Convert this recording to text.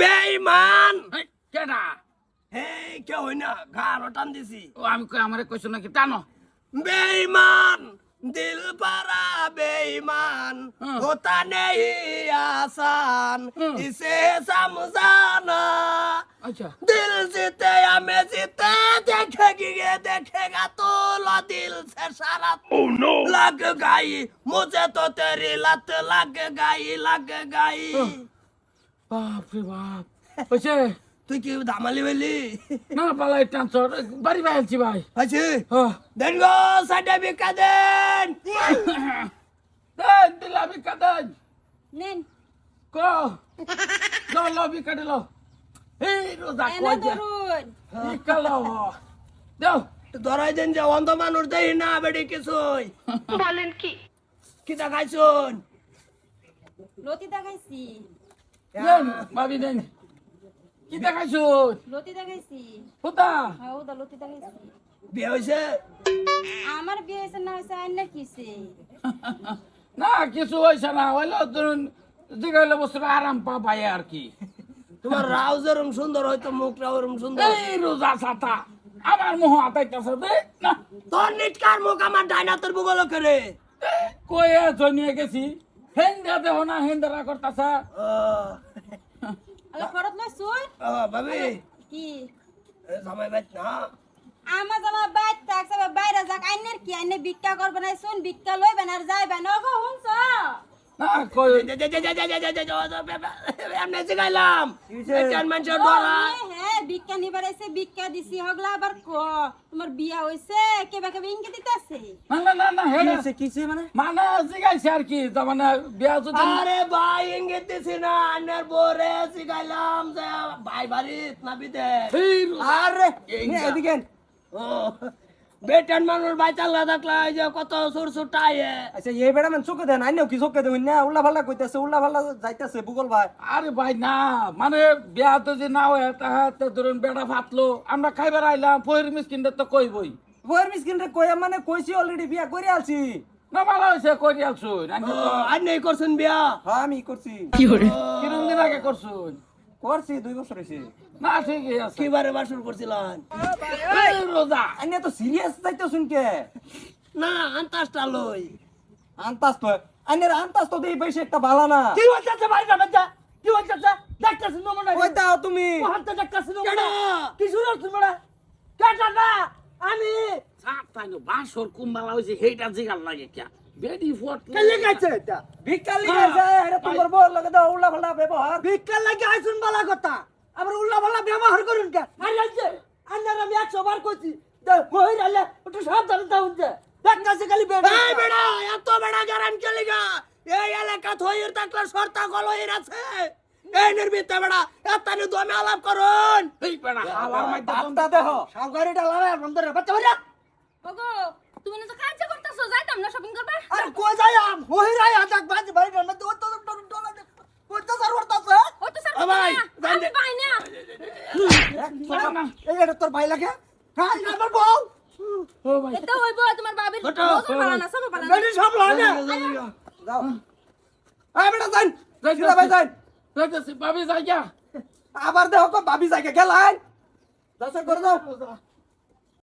বেইমান এই, কেডা হে কেউ হই না ঘাড় টান দিছি ও আমি কই আমারে কইছো নাকি টানো বেইমান দিল পারা বেইমান हाँ। होता नहीं आसान हाँ। इसे समझाना আচ্ছা दिल जीते या मैं जीते देखेगी ये देखेगा तो लो दिल से सारा oh, no. लग गई मुझे तो तेरी लत लग गई लग गई বাপ রে বাপ। হইছে তুই কি ধামালি বলি? না পালাই টানছ বাড়ি বাইলছি ভাই। আছে দেন গো সাইডে বিকা দেন। দেন দিলামি কাদান নেন। কো? লো লো বিকাটে লো এই রোজা কই দে ধরুন। বিকালো দাও। ধরাই দেন যে অন্ধ মানুষ দেই না বেড়ি কিছুই। বলেন কি? কি দেখাইছুন? লতি দেখাইছি। দেন ভাবি দেন কি দেখাইছো লতি দেখাইছি হুতা হ্যাঁ ওদা লতি দেখাইছি বিয়ে হয়েছে আমার বিয়ে হয়েছে না হয়েছে আইনার কিছে না কিছু হয়েছে না হইল ধরুন জিগাইলে বস্তুটা আরাম পা পাই আর কি তোমার রাও যেরম সুন্দর হয়তো মুখটা ওরম সুন্দর। এই রোজা ছাতা। আমার মোহ আতাইতেছে দে। না। তোর নিটকার মুখ আমার ডাইনাতের বুগল করে কয়ে জনিয়ে গেছি। হেন্দা দেহ না হেন্দারা করতাছা। আলো করত না সুর ও, ভাবি। কি? এ জামাই বাইত না। আমার জামা বাইর থাকছে বাইরে যাক। আইনের কি? আইনে ভিক্ষা করবে না শুন ভিক্ষা লইবেন আর যাইবেন ও এমনি শিখাইলাম এটার মানুষের ডরা হ্যাঁ ভিক্ষা নিবার এসে ভিক্ষা দিছি হগলা আবার ক তোমার বিয়া হইছে কেবা কেবা ইঙ্গিত দিতেছে না না না না হে না। কিছে মানে মানে জিগাইছে আর কি তার মানে বিয়া যদি আরে ভাই ইঙ্গিত দিছি না আন্নার বোরে শিখাইলাম যে ভাই বাড়িত না এই আরে। এদিকে ও বেটান মানুষ বাইতাল্লা থাকলে এই যে কত সুর সুটাইয়ে আচ্ছা এই বেড়া মানে চোখে দেন আইনেও কি চোখে দেবেন না উল্লা ফাল্লা কইতেছে উল্লা ফাল্লা যাইতেছে বুগল ভাই। আরে ভাই না মানে বিয়া তো যে না হয় তাহাতে ধরুন বেড়া ফাটলো আমরা খাইবার আইলাম পহির মিসকিনটা তো কইবই। বইয়ের মিসকিন রে কই মানে কইছি অলরেডি বিয়া করে আলছি। না ভালো হয়েছে করি আলছুন। আর নেই করছেন বিয়া? হ্যাঁ আমি করছি। কিরম দিন আগে করছুন? করছি দুই বছর হয়েছে। না ঠিকই আছে। কিবারে বাসন করছিলেন এই রোজা। আইনে তো সিরিয়াস যাইতে শুনকে। না আন্তাসটা লই। আন্তাস তো আইনের আন্তাস তো দেই বেশি একটা ভালো না। কি হইতাছে ভাই বাবা কি হইতাছে দেখতাছিস না মনে ওই দাও তুমি। হাতে দেখতাছিস না কেডা কি শুরু হচ্ছে বড়া কেডা না? আমি সাপ তাই না বাসর কুম্বালা হয়েছে সেইটা জিগার লাগে কে বেডি ফট কেলে গাইছে এটা? তোমার লাগে দাও উল্লা ফাল্লা ব্যবহার। ভিক্ষা লাগে আইছুন বালা কথা। আবার উল্লা বালা ব্যবহার করুন কে? আরে আইছে আন্নার আমি 100 বার কইছি মহির আলে একটু সাবধানে দাউন যে দেখতাছে খালি বেড়া এই বেড়া এত বেড়া গারান চলে এই এলাকা থইর থাকলে সরতা গলইর আছে। এই নির্বিত বেড়া এতানি দমে আলাপ করুন। এই পেড়া হাওয়ার মধ্যে দেহ। সাউগারিটা লারা বন্ধ রে বাচ্চা বাচ্চা ওগো তুমি না তো কাজ করতেছো যাইতাম না শপিং করবা আরে কই না তো তো তো ডলা কই তো সার করতাছে ও তো ভাই, যাই দে। পাই না। এই এটা তোর ভাই লাগে? হ্যাঁ আমার বউ। ও ভাই। এটা হইব তোমার বাবির ছোট। পালা না সব পালা না। বেটি সব লাগে যাও। এই বেটা যাই ভাই যাই যাইতাছি ভাবি যাই আবার কো ভাবি যাই গেলাই দশ করে দাও।